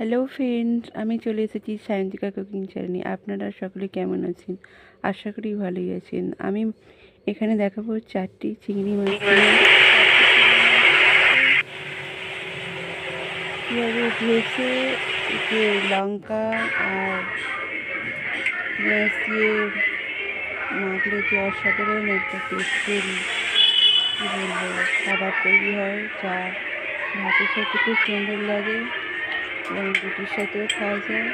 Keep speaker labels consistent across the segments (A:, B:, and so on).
A: Hello friends আমি চলে এসেছি সায়ন্তিকা কুকিং চ্যানেলে। আপনারা সকলে কেমন আছেন? আশা করি ভালোই আছেন। আমি এখানে দেখাবো চারটি চিংড়ি মাছ। কীভাবে ভেজে এতে লঙ্কা আর পেঁয়াজ দিয়ে মাখলে যে অসাধারণ একটা টেস্টের কী বলব খাবার তৈরি হয় যা ভাতের সাথে খুব সুন্দর লাগে। রুটির সাথেও খাওয়া যায়।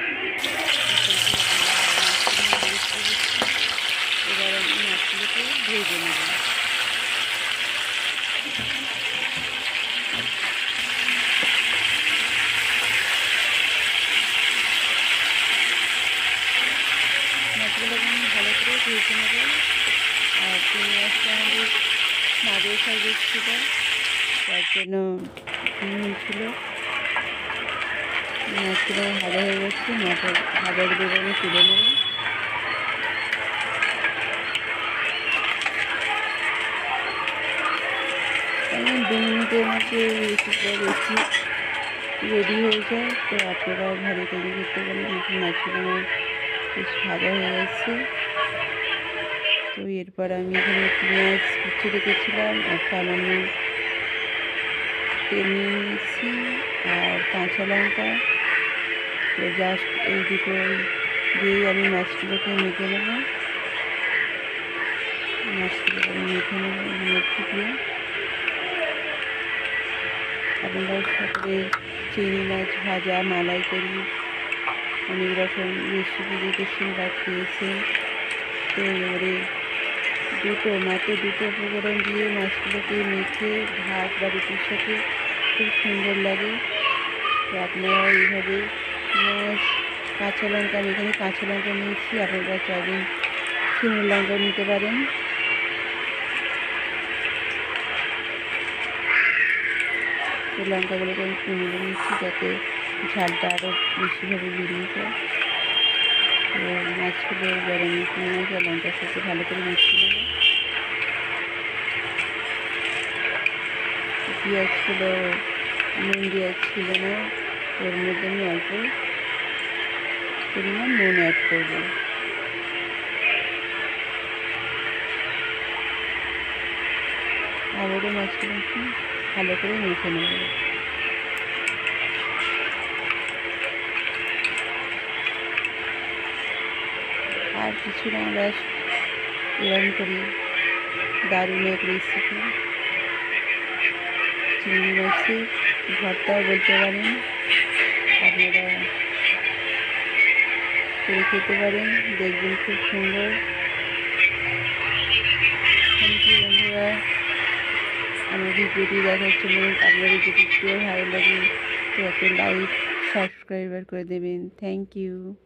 A: এবার আমি মাছগুলোকে ভেজে মাছগুলোকে আমি ভালো করে ভেজে আর আমাদের তার জন্য ছিল। মাছগুলো ভালো হয়ে গেছে মাছের দিয়ে আমি তুলে নেব। দু মিনিটের মধ্যে রেসিপিটা বেশি রেডি হয়ে যায়। তো আপনারা ভালো তৈরি করতে পারেন দেখুন মাছগুলো আমার বেশ ভালো হয়ে গেছে। তো এরপর আমি এখানে পেঁয়াজ কুচি রেখেছিলাম আর সামান্য তেল নিয়ে নিয়েছি, আর কাঁচা লঙ্কা। জাস্ট এই দুটো দিয়েই আমি মাছগুলোকে মেখে নেব। মাছগুলোকে মেখে নেব মধ্যে দিয়ে আপনারা সকলে চিংড়ি মাছ ভাজা মালাইকারি অনেক রকম রেসিপি দেখেছেন বা খেয়েছেন তো এবারে দুটো, মাত্র দুটো উপকরণ দিয়ে মাছগুলোকে মেখে ভাত বা রুটির সাথে খুব সুন্দর লাগে। তো আপনারা এইভাবে পেঁয়াজ কাঁচা লঙ্কা আমি এখানে কাঁচা লঙ্কা নিয়েছি, আপনারা চাইবেন শুকনো লঙ্কা নিতে পারেন। লঙ্কাগুলোকে আমি কুমড়ো নিচ্ছি যাতে ঝালটা আরও বেশিভাবে বেরিয়ে যায়। মাছগুলো গরম পেঁয়াজ আর লঙ্কার সাথে ভালো করে মিশিয়ে নেব। পেঁয়াজগুলো, নুন দেওয়া ছিল না। ওর মধ্যে আমি অল্প পরিমাণ নুন অ্যাড করব। আবারও মাছগুলো একটু ভালো করে মেখে নেব। আর কিছু না ব্যাস এরকম করি দারুণ এক রেসিপি চিংড়ি মাছের ভর্তাও বলতে পারেন। আপনারা করে খেতে পারেন, দেখবেন খুব সুন্দর। থ্যাংক ইউ বন্ধুরা। আমার ভিডিওটি দেখার জন্য আপনাদের যদি একটু ভালো লাগে, তো একটা লাইক, সাবস্ক্রাইবার করে দেবেন। Thank you.